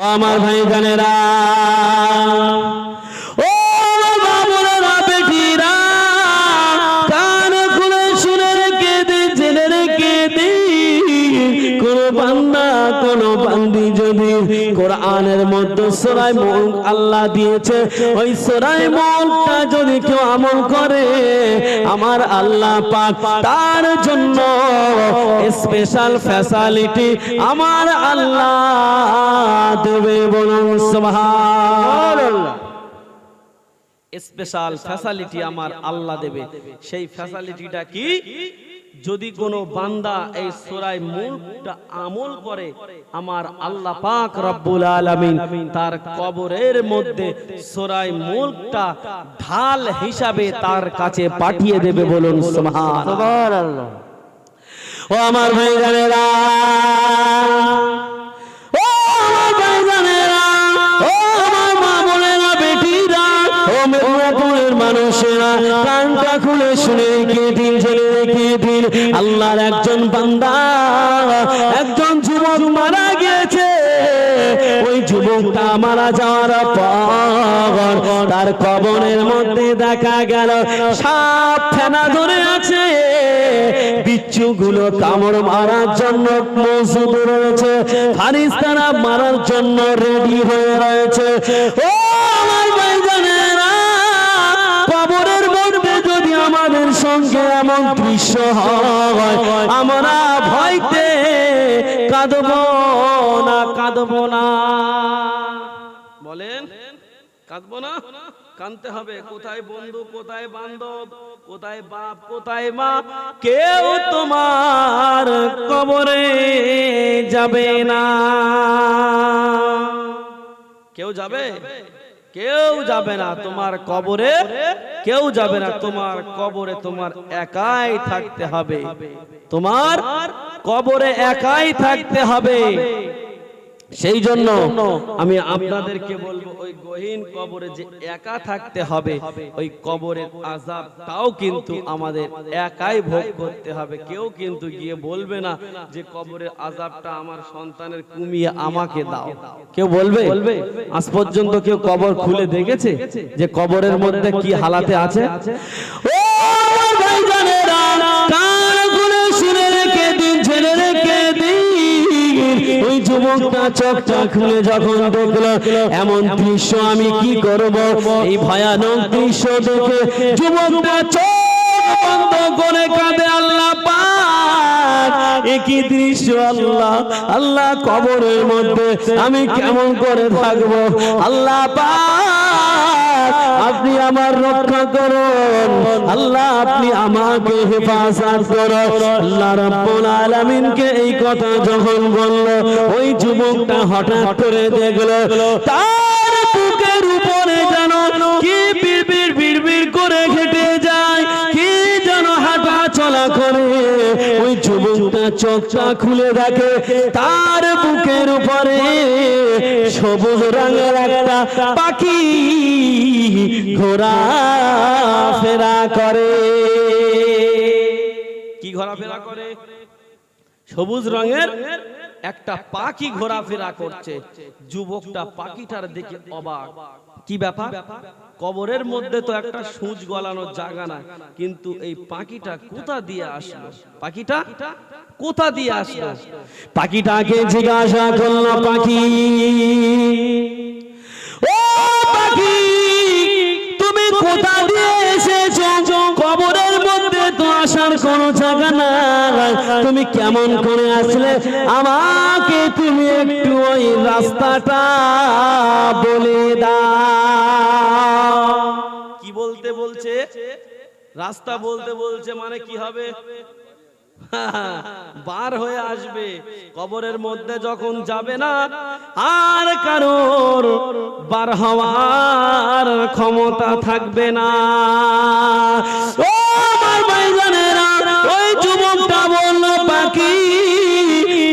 আমার ভাই জানেরা সোরাই মুখ আল্লাহ দিয়েছে। ওই সোরাই মুখটা যদি কেউ আমল করে, আমার আল্লাহ পাক তার জন্য স্পেশাল ফ্যাসালিটি আমার আল্লাহ দেবে বলুন, সুবহানাল্লাহ। স্পেশাল ফ্যাসালিটি আমার আল্লাহ দেবে। সেই ফ্যাসালিটিটা কি? যদি কোনো বান্দা এই সূরাই মুলকটা আমল করে আমার আল্লাহ পাক রব্বুল আলামিন তার কবরের মধ্যে সূরাই মুলকটা ঢাল হিসাবে তার কাছে পাঠিয়ে দেবে বলুন সুবহানাল্লাহ। ও আমার ভাই জানেরা ও আমার ভাই জানেরা ও আমার মা বোনেরা বেটিরা ও মানুষেরা কানটা খুলে শুনে রেখে দিন জেনে রেখে দিন আল্লাহর একজন বান্দা, একজন যুবক মারা গিয়েছে। ওই যুবকটা মারা যাওয়ার পর তার কবরের মধ্যে দেখা গেল, সাপ ফেনা ধরে আছে। বিচ্ছু গুলো কামড় মারার জন্য মজুদ রয়েছে। ফারিস্তানা মারার জন্য রেডি হয়ে রয়েছে। ও সঙ্গে এমন দৃশ্য হয়। আমরা ভয়তে কাঁদব না কাঁদব না। বলেন, কাঁদবো না? কানতে হবে। কোথায় বন্ধু, কোথায় বান্ধব, কোথায় বাপ, কোথায় মা? কেউ তোমার কবরে যাবে না। কেউ যাবে? কেউ যাবে না তোমার কবরে, কেউ যাবে না তোমার কবরে, তোমার একাই থাকতে হবে। তোমার কবরে একাই থাকতে হবে। সেই জন্য আমি আপনাদেরকে বলব ওই গহীন কবরে যে একা থাকতে হবে ওই কবরের আজাবটাও কিন্তু আমাদের একাই ভোগ করতে হবে কেউ কিন্তু গিয়ে বলবে না যে কবরের আজাবটা আমার সন্তানের কমিয়ে আমাকে দাও কেউ বলবে আজ পর্যন্ত কেউ কবর খুলে দেখেছে যে কবরের মধ্যে কি হালাতে আছে ও ভাইজানেরা ওই যুবকটা চোখটা খুলে যখন দেখল, এমন দৃশ্য আমি কি করব? এই ভয়ানক দৃশ্য দেখে যুবকটা চোখ বন্ধ করে কাঁদে, আল্লাহ একই দৃশ্য, আল্লাহ আল্লাহ কবরের মধ্যে আমি কেমন করে থাকব? আল্লাহ পাক। আপনি আমার রক্ষা করুন। আল্লাহ, আপনি আমাকে হেফাজত করুন। আল্লাহ রাব্বুল আলামিনকে এই কথা যখন বলল, ওই যুবকটা হঠাৎ করে দেখল, তার বুকের উপরে জানো কি বিড়বিড় বিড়বিড় করে চোখটা খুলে দেখে, তার বুকের উপরে সবুজ রঙের একটা পাখি ঘোরা ফেরা করে। কি ঘোরাফেরা করে? সবুজ রঙের একটা পাখি ঘোরাফেরা করছে। যুবকটা পাখিটার দেখে অবাক। কি ব্যাপার? কবরের মধ্যে তো একটা সূচ গলানোর জায়গা না কিন্তু এই পাখিটা কোথা দিয়ে আসলো? পাখিটা কোথা দিয়ে আসলো? পাখিটাকে জিজ্ঞাসা করল, পাখি? ও পাখি, তুমি কোথা দিয়ে এসেছ? মধ্যে তো আসার কোনো জায়গা নাই তুমি কেমন করে আসলে? আমাকে তুমি একটু ওই রাস্তাটা বলে দাও। কি বলতে বলছে? রাস্তা বলতে বলছে মানে কি হবে? বার হয়ে আসবে। কবরের মধ্যে যখন যাবে না, আর কারোর বার হওয়ার ক্ষমতা থাকবে না। ও আমার পাখি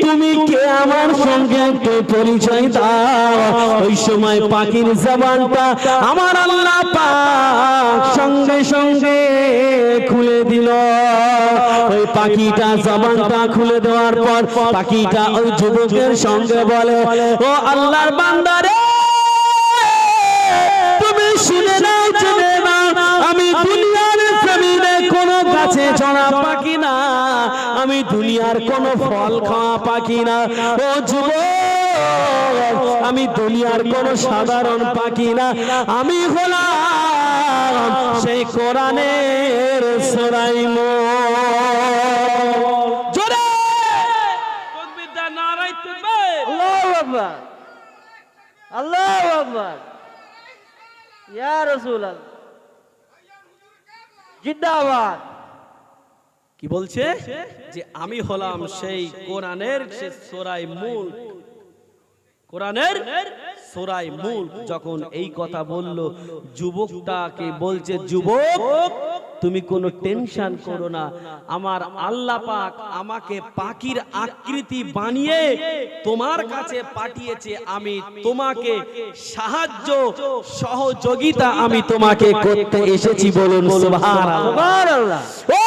তুমি কে আমার সঙ্গে একটু পরিচয় দাও? ওই সময় পাখির জবানটা আমার আল্লাহ পাক সঙ্গে সঙ্গে খুলে দিল। ওই পাখিটা জবানটা খুলে দেওয়ার পর পাখিটা ওই যুবকের সঙ্গে বলে, ও আল্লাহর বান্দারে তুমি শুনে নাও, জেনে নাও, আমি দুনিয়ার জমিনে কোনো গাছে চড়া পাখি না। আমি দুনিয়ার কোনো ফল খাওয়া পাখি না। ও যুবক আমি দুনিয়ার কোনো সাধারণ পাখি না। আমি হলাম সেই কোরআনের সরাইম তাকবীর আল্লাহু আকবার। ইয়া রাসূলুল্লাহ। জিন্দাবাদ। কি বলছে? যে আমি হলাম সেই কোরআনের সে সোরাই মূল। কোরআনের সোরাই মূল। যখন এই কথা বলল যুবকটাকে বলছে যুবক তুমি কোনো টেনশন করো না। আমার আল্লাহ পাক আমাকে পাখির আকৃতি বানিয়ে তোমার কাছে পাঠিয়েছে। আমি তোমাকে সাহায্য সহযোগিতা আমি তোমাকে করতে এসেছি বলুন সুবহানাল্লাহ। ও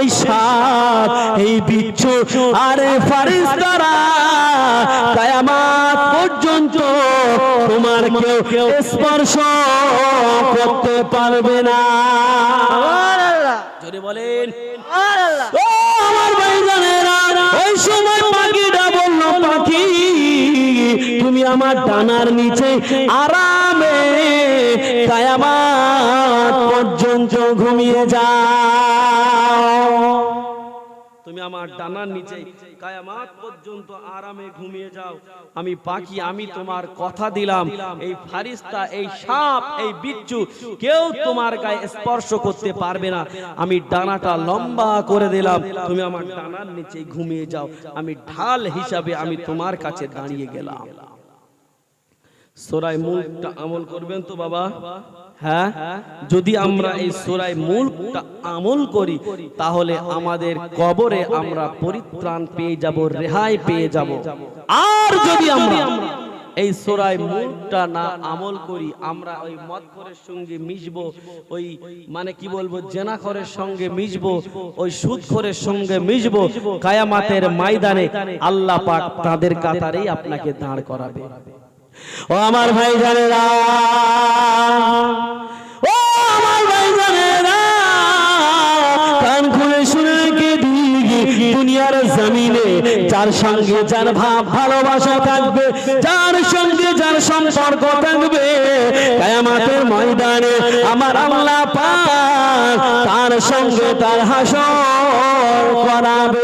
এই সাপ এই বিচ্ছু আরে ফারিস্তারা কায়ামাত পর্যন্ত তোমার কেউ স্পর্শ করতে পারবে না। জোরে বলেন। ও আমার ভাইজানেরা ওই সময় পাখিটা বলল পাখি তুমি আমার ডানার নিচে আরামে কায়ামাত পর্যন্ত ঘুমিয়ে যাও। তুমি আমার ডানার নিচে কায়ামাত পর্যন্ত আরামে ঘুমিয়ে যাও। আমি পাখি আমি তোমার কথা দিলাম। এই ফারিস্তা এই সাপ এই বিচ্ছু কেউ তোমার গায়ে স্পর্শ করতে পারবে না। আমি ডানাটা লম্বা করে দিলাম। তুমি আমার ডানার নিচে ঘুমিয়ে যাও। আমি ঢাল হিসাবে আমি তোমার কাছে দাঁড়িয়ে গেলাম। সোরাই মুলকটা আমল করবেন তো বাবা? হ্যাঁ? যদি আমরা এই সোরাই মুলকটা আমল করি, তাহলে আমাদের কবরে আমরা পরিত্রাণ পেয়ে যাব, রেহাই পেয়ে যাব। আর যদি আমরা এই সোরাই মুলকটা না আমল করি, আমরা ওই মদখরের সঙ্গে মিশবো, ওই মানে কি বলব, জেনাখরের সঙ্গে মিশবো, ওই সুদখরের সঙ্গে মিশবো, কায়ামাতের ময়দানে আল্লাহ পাক তাদের কাতারেই আপনাকে দাঁড় করাবে। ও আমার ভাই জানেরা ও আমার ভাই জানেরা কান খুলে শুনে রেখে দিই দুনিয়ার জমিনে যার সঙ্গে যার ভাব, ভালোবাসা থাকবে, যার সঙ্গে যার সম্পর্ক থাকবে, কায়ামাতের ময়দানে আমার আল্লাহ পাক তার সঙ্গে তার হাসর করাবে।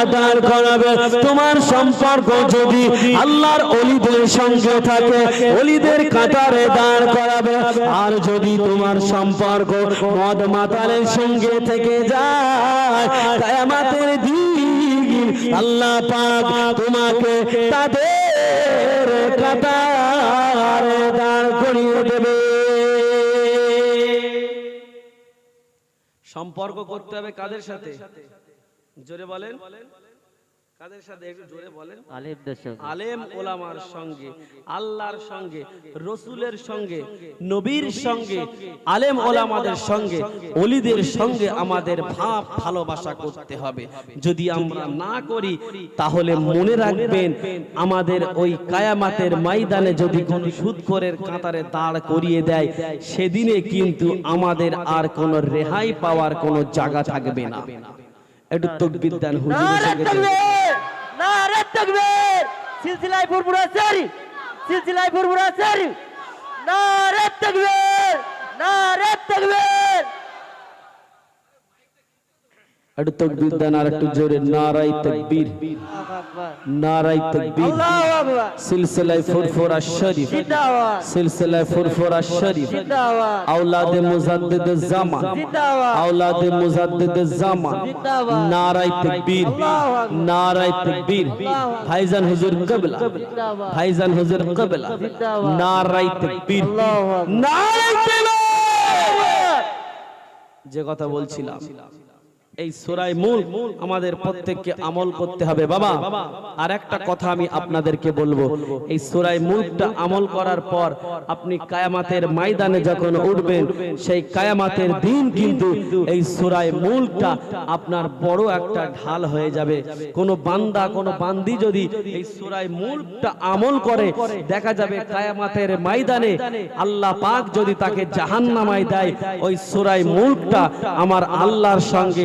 কাতারে করাবে। তোমার সম্পর্ক যদি আল্লাহর অলিদের সঙ্গে থাকে, অলিদের কাতারে দাঁড় করাবে। আর যদি তোমার সম্পর্ক মদ মাতালের সঙ্গে থেকে যায়, কায়ামাতের দিন আল্লাহ পাক তোমাকে তাদের কাতারে দাঁড় করিয়ে দেবে। সম্পর্ক করতে হবে কাদের সাথে? জোরে বলেন। কাদের সাথে একটু জোরে বলেন? আলেম ওলামার সঙ্গে আল্লাহর সঙ্গে রসুলের সঙ্গে নবীর সঙ্গে আলেম ওলামাদের সঙ্গে অলিদের সঙ্গে আমাদের ভাব ভালোবাসা করতে হবে। যদি আমরা না করি তাহলে মনে রাখবেন আমাদের ওই কায়ামাতের ময়দানে যদি কোন সুদখোরের কাতারে দাঁড় করিয়ে দেয় সেদিনে কিন্তু আমাদের আর কোনো রেহাই পাওয়ার কোনো জায়গা থাকবে না। একটু তকবির দান হুজুর নারে এসে গেছে। তাকবীর নারে তাকবীর। সিলসিলায় ফুরফুরা সারি সিলসিলায় ফুরফুরা সারি নারে তাকবীর নারে তাকবীর। একটু তকবীর দেন আর জোরে নারাই তকবীর নারাই তকবীর সিলসিলায় ফুরফুরা শরীফ সিলসিলায় ফুরফুরা শরীফ আওলাদে মুজাদ্দিদ জামান আওলাদে মুজাদ্দিদ জামান নারাই তকবীর নারাই ভাইজান হুজুর কবলা ভাইজান হুজুর কবলা নারাই তকবীর নারাই যে কথা বলছিলাম। এই সুরাই মূল আমাদের প্রত্যেককে আমল করতে হবে। বাবা আর একটা কথা আমি আপনাদেরকে বলব। এই সুরাই মুলকটা আমল করার পর আপনি কায়ামাতের ময়দানে যখন উঠবেন, সেই কায়ামাতের দিন কিন্তু এই সুরাই মুলকটা আপনার বড় একটা ঢাল হয়ে যাবে। কোন বান্দা, কোন বান্দি যদি এই সুরাই মূলটা আমল করে, দেখা যাবে কায়ামাতের ময়দানে আল্লাহ পাক যদি তাকে জাহান্নামায় দেয়, ওই সুরাই মুলকটা আমার আল্লাহর সঙ্গে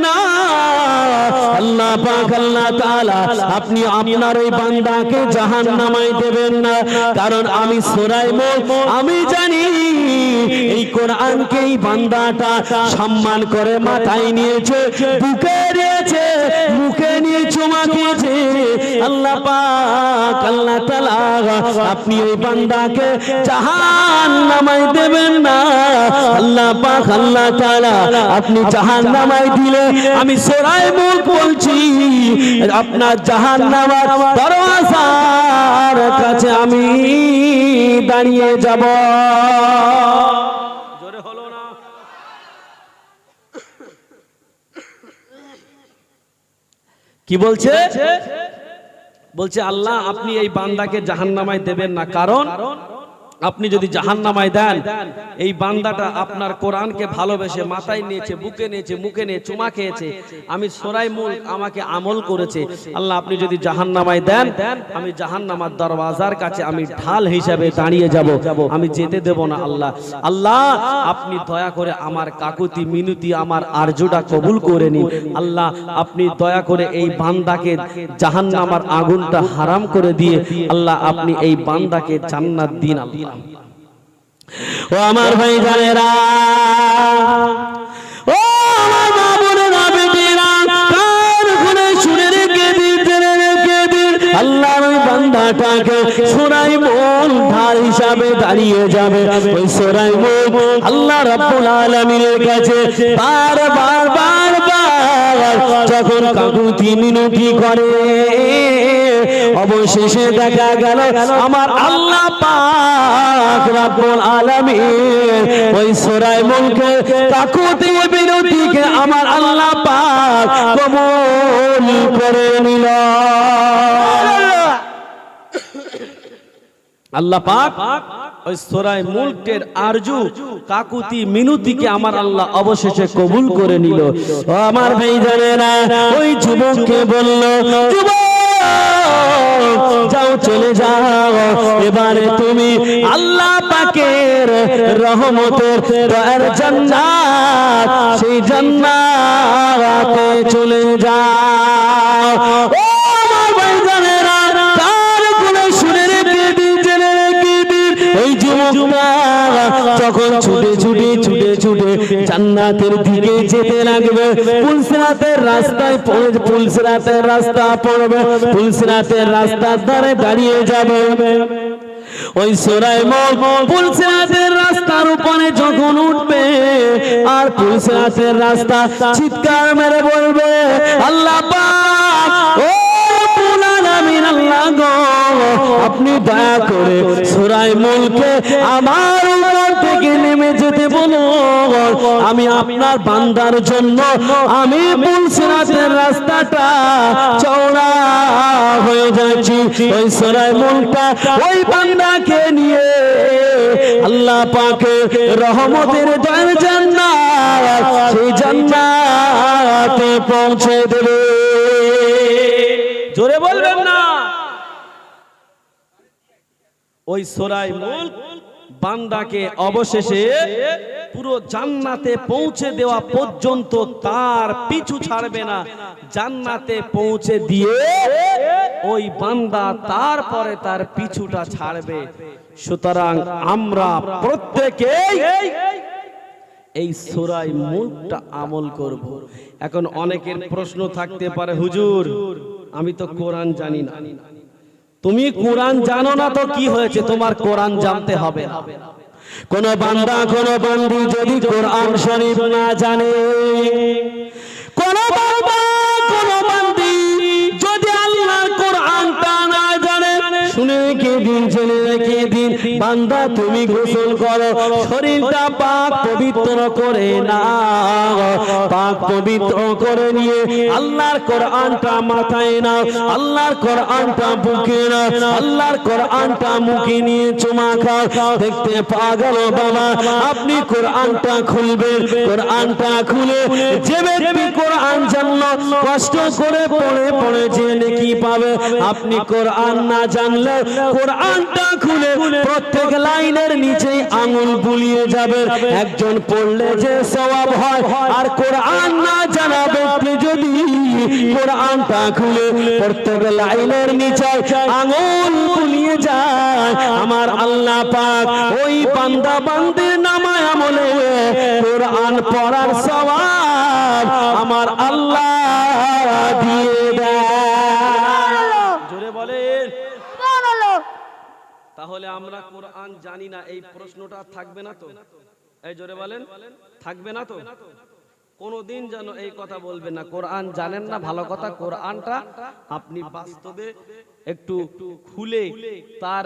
আল্লাহ পাক, আল্লাহ তাআলা আপনি আপনার ওই বান্দাকে জাহান্নামায় দেবেন না। কারণ আমি সূরায়ে মুলক আমি জানি এই কোরআনকেই বান্দাটা সম্মান করে মাথায় নিয়েছে, বুকে নিয়েছে মুখে নিয়ে চুমা খেয়েছে। আল্লাহ পাক, আল্লাহ তাআলা, আপনি ওই বান্দাকে জাহান্নামায় দেবেন না। আল্লাহ পাক, আল্লাহ তাআলা, আপনি জাহান্নামায় দিলে আমি সূরায়ে মুলক বলছি। আপনার জাহান্নামার দরওয়াজার কাছে আমি দাঁড়িয়ে যাব জোরে হলো না কি বলছে? বলছে আল্লাহ আপনি এই বান্দাকে জাহান্নামায় দেবেন না। কারণ আপনি যদি জাহান্নামায় দেন এই বান্দাটা আপনার কোরআনকে ভালোবেসে মাথায় নিয়েছে বুকে নিয়েছে মুখে নিয়ে চুমা খেয়েছে। আমি সোরাই মূল আমাকে আমল করেছে। আল্লাহ আপনি যদি জাহান্নামায় দেন আমি জাহান্নামার দরওয়াজার কাছে আমি ঢাল হিসাবে দাঁড়িয়ে যাব। আমি যেতে দেব না আল্লাহ। আল্লাহ। আপনি দয়া করে আমার কাকুতি মিনুতি আমার আরজুটা কবুল করে নিন। আল্লাহ আপনি দয়া করে এই বান্দাকে জাহান্নামার আগুনটা হারাম করে দিয়ে আল্লাহ আপনি এই বান্দাকে জান্নাত দিন আল্লাহ ও আমার ভাই জানেরা ও আমার মা খুলে শুনে রেখে জেনে রেখে দিন আল্লাহর ওই বান্দাটাকে সোনাই মন ধার হিসাবে দাঁড়িয়ে যাবে। ওই সোনাই মন আল্লাহ রাব্বুল আলামিনের কাছে যখন কাকুতি মিনতি করে, অবশেষে দেখা গেল আমার আল্লাহ পাক রব্বুল আলামিন। ওই সূরায়ে মুলকে কাকুতি বিনতিকে আমার আল্লাহ পাক কবুল করে নিল। আল্লাহ পাক ওই সূরায়ে মুলকের আরজু, কাকুতি, মিনতিকে আমার আল্লাহ অবশেষে কবুল করে নিল। আমার ভাই জানে না ওই যুবককে বলল, যুবক যাও চলে যাও। এবারে তুমি আল্লাহ পাকের রহমতের দয়ার জান্নাত সেই জান্নাতে চলে যাও। জান্নাতের দিকে যেতে লাগবে। পুলসিরাতের রাস্তায় পড়ে পুলসিরাতের রাস্তা পড়বে। পুলসিরাতের রাস্তার ধারে দাঁড়িয়ে যাবে। ওই সোরাই পুলসিরাতের রাস্তার উপরে যখন উঠবে, আর পুলসিরাতের রাস্তা চিৎকার মেরে বলবে, আল্লাহ ও আপনি দয়া করে সুরাই মুলকে আমার উপর নেমে যেতে বলো। আমি আপনার বান্দার জন্য আমি পুলসিরাতের রাস্তাটা চওড়া হয়ে যাচ্ছি। ওই সুরাই মুলটা ওই বান্দাকে নিয়ে আল্লাহ পাকে রহমতের দয়ার জান্নাত সেই জান্নাতে পৌঁছে দেবে। জোরে বলবেন না। ওই সোরাই মুল্ক বান্দাকে অবশেষে পুরো জান্নাতে পৌঁছে দেওয়া পর্যন্ত তার পিছু ছাড়বে না। জান্নাতে পৌঁছে দিয়ে ওই বান্দা তারপরে তার পিছুটা ছাড়বে। সুতরাং আমরা প্রত্যেকেই এই সোরাই মুলকটা আমল করব। এখন অনেকের প্রশ্ন থাকতে পারে, হুজুর, আমি তো কোরআন জানি না। তুমি কোরআন জানো না তো কি হয়েছে? তোমার কোরআন জানতে হবে। কোন বান্দা, কোন বান্দি যদি কোরআন শরীফ না জানে, কোন বান্দা বান্দা, তুমি গোসল করো। শরীরটা পাক পবিত্র করে না পাক পবিত্র করে নিয়ে আল্লাহর কোরআনটা মাথায় না আল্লাহর কোরআনটা বুকে না আল্লাহর কোরআনটা মুখে নিয়ে চুমা খাও। দেখতে পাগল বাবা, আপনি কোরআনটা খুলবেন। কোরআনটা খুলে যে ব্যক্তি কোরআন জানলো, কষ্ট করে পড়ে পড়ে যে নাকি পাবে? আপনি কোরআন না জানলে কোরআনটা খুলে প্রত্যেক লাইনের নিচে আঙুল বুলিয়ে যাবে। একজন পড়লে যে সওয়াব হয় আর কোরআন না জানা ব্যক্তি যদি কোরআনটা খুলে প্রত্যেক লাইনের নিচে আঙুল বুলিয়ে যায়। আমার আল্লাহ পাক ওই বান্দা বান্দির নামায় আমলে কোরআন পড়ার সওয়াব আমার আল্লাহ দিয়ে দেয় তাহলে আমরা কোরআন জানি না, এই প্রশ্নটা থাকবে না তো? এই জোরে বলেন, থাকবে না তো? কোনদিন যেন এই কথা বলবেন না। কোরআন জানেন না, ভালো কথা, কোরআনটা আপনি বাস্তবে একটু খুলে তার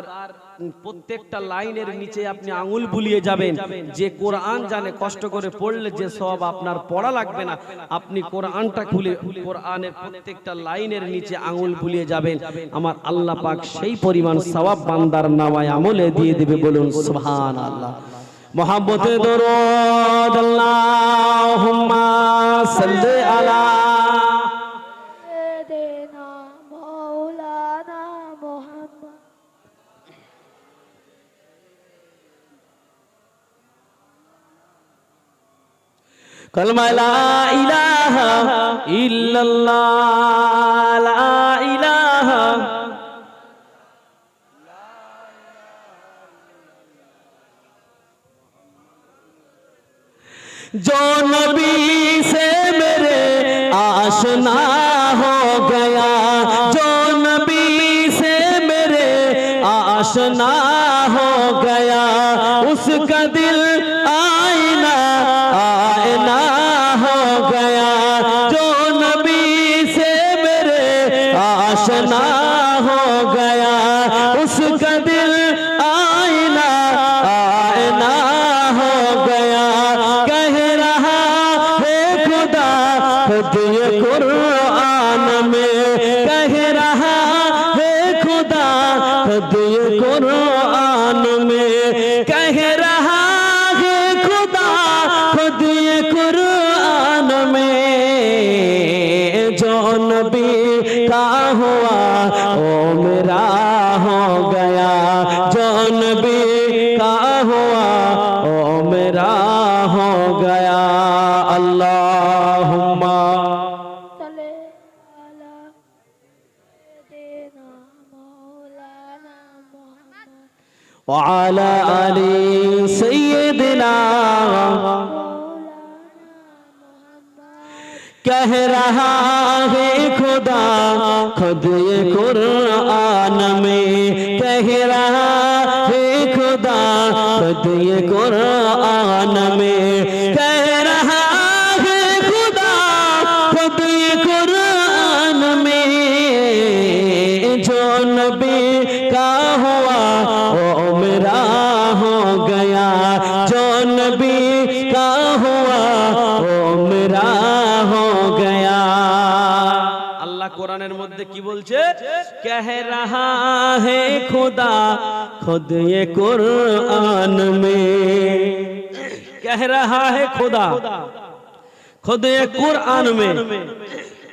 প্রত্যেকটা লাইনের নিচে আপনি আঙুল বুলিয়ে যাবেন। যে কোরআন জানে, কষ্ট করে পড়লে যে সব আপনার পড়া লাগবে না, আপনি কোরআনটা খুলে কোরআনের প্রত্যেকটা লাইনের নিচে আঙুল বুলিয়ে যাবেন। আমার আল্লাহ পাক সেই পরিমাণ সওয়াব বান্দার নামায় আমলে দিয়ে দেবে বলুন সুবহান আল্লাহ মোহাম্মদ দরদ কলমা ইল্লাল্লাহ লা नबी से मेरे आशना کہہ رہا ہے خدا، خود یہ قرآن میں کہہ رہا ہے خدا، خود یہ قرآن میں कह रहा है खुदा खुद ये कुरान में कह रहा है खुदा खुद ये कुरान में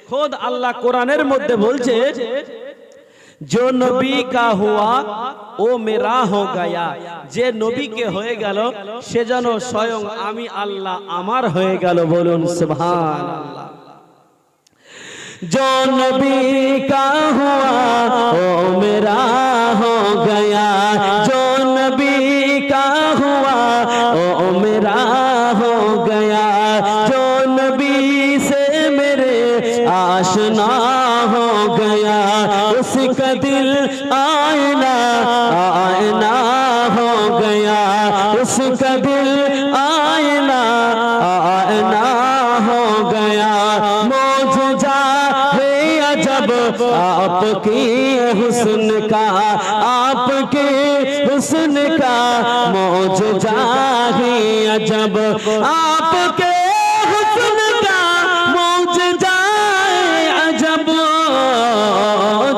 खुद আল্লাহ কোরআনের মধ্যে বলছে जो नबी का हुआ ও মেরা হো গায়া যে নবীকে হয়ে গেল সে যেন স্বয়ং আমি আল্লাহ আমার হয়ে গেল বলুন সুবহান আল্লাহ جو نبی کا ہوا وہ میرا ہو گیا جو آپ کے حسن کا، آپ کے حسن کا موج جاہی عجب۔ آپ کے حسن کا موج جاہی عجب۔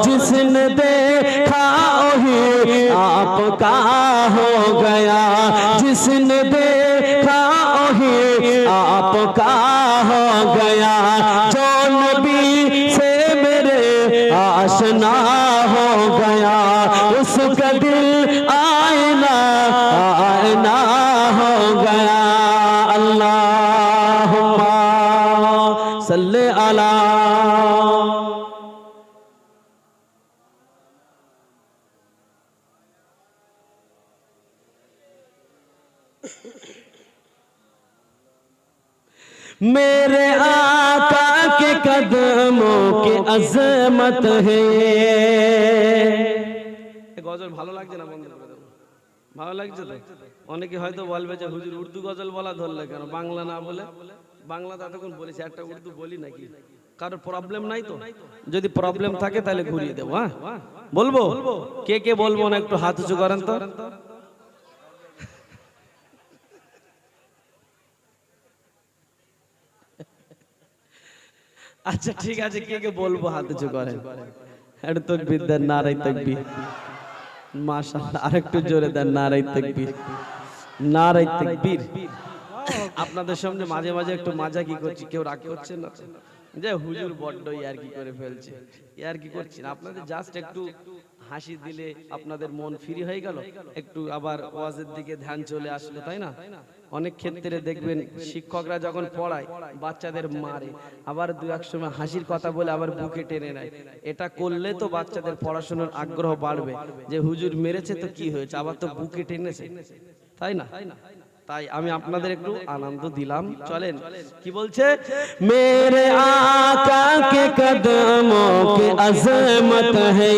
جس نے دیکھا ہی آپ کا ہو گیا۔ جس نے دیکھا मेरे आका के कदमों की अजमत है এ গজল ভালো লাগছে না বন্ধ করে দেবো ভালো লাগছে তো অনেকে হয়তো বলবে যে হুজুর উর্দু গজল বলা ধরলে কেন বাংলা না বলে বাংলা তো এতক্ষণ বলেছি একটা উর্দু বলি নাকি কারোর প্রবলেম নাই তো যদি প্রবলেম থাকে তাহলে ঘুরিয়ে দেবো হ্যাঁ বলবো কে কে বলবো না একটু হাত উঁচু করেন তো আচ্ছা ঠিক আছে কে কে বলব হাত উঁচু করেন? একটু তকবির দেন নারাই তকবির। মাশাআল্লাহ আরেকটু জোরে দেন নারাই তকবির। নারাই তকবির। আপনাদের সামনে মাঝে মাঝে একটু মাজা কি করছি কেউ রাগ করছেন না? যে হুজুর বড্ড ইয়ার কি করে ফেলছে। ইয়ার কি করছেন আপনাদের জাস্ট একটু হাসি দিলে আপনাদের মন ফ্রি হয়ে গেল? একটু আবার ওয়াজের দিকে ধ্যান চলে আসলো, তাই না? অনেক ক্ষেত্রে দেখবেন শিক্ষকরা যখন পড়ায়, বাচ্চাদের মারে, আবার দু এক সময় হাসির কথা বলে আবার বুকে টেনে নেয়। এটা করলে তো বাচ্চাদের পড়াশোনার আগ্রহ বাড়বে। যে হুজুর মেরেছে তো কি হয়েছে? আবার তো বুকে টেনেছে। তাই না? তাই আমি আপনাদের একটু আনন্দ দিলাম। চলেন কি বলছে? মেরে আকাকে কদমকে আজমত হে।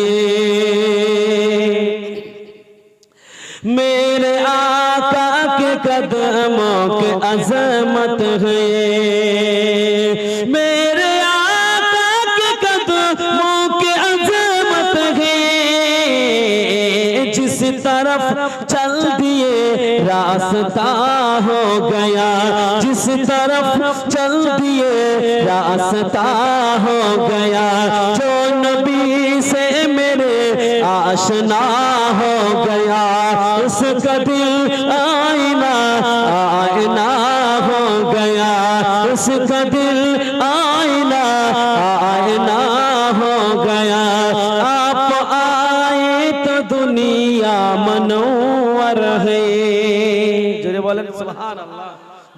মেরে আকাকে কদমকে আজমত হে। মেরে रास्ता हो गया जिस तरफ चल दिए रास्ता हो गया जो नबी से मेरे आशना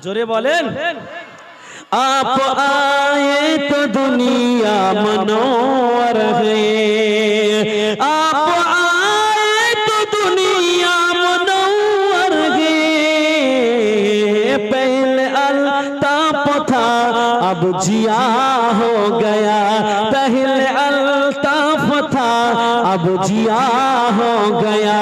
জোরে বলেন आप आए तो दुनिया मनोवर है आप आए तो दुनिया मनोवर है पहले अल्ताफ था अब जिया हो गया पहले अल्ताफ था अब जिया हो गया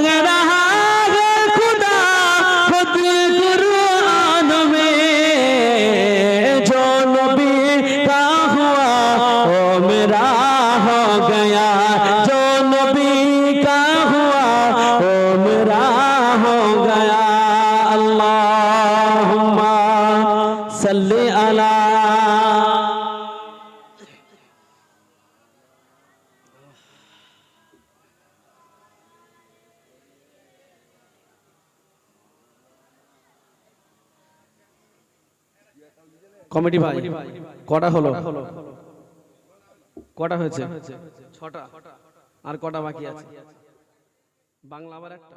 कह কটা হলো? কটা হয়েছে? ছটা। আর কটা বাকি আছে? বাংলা আবার একটা?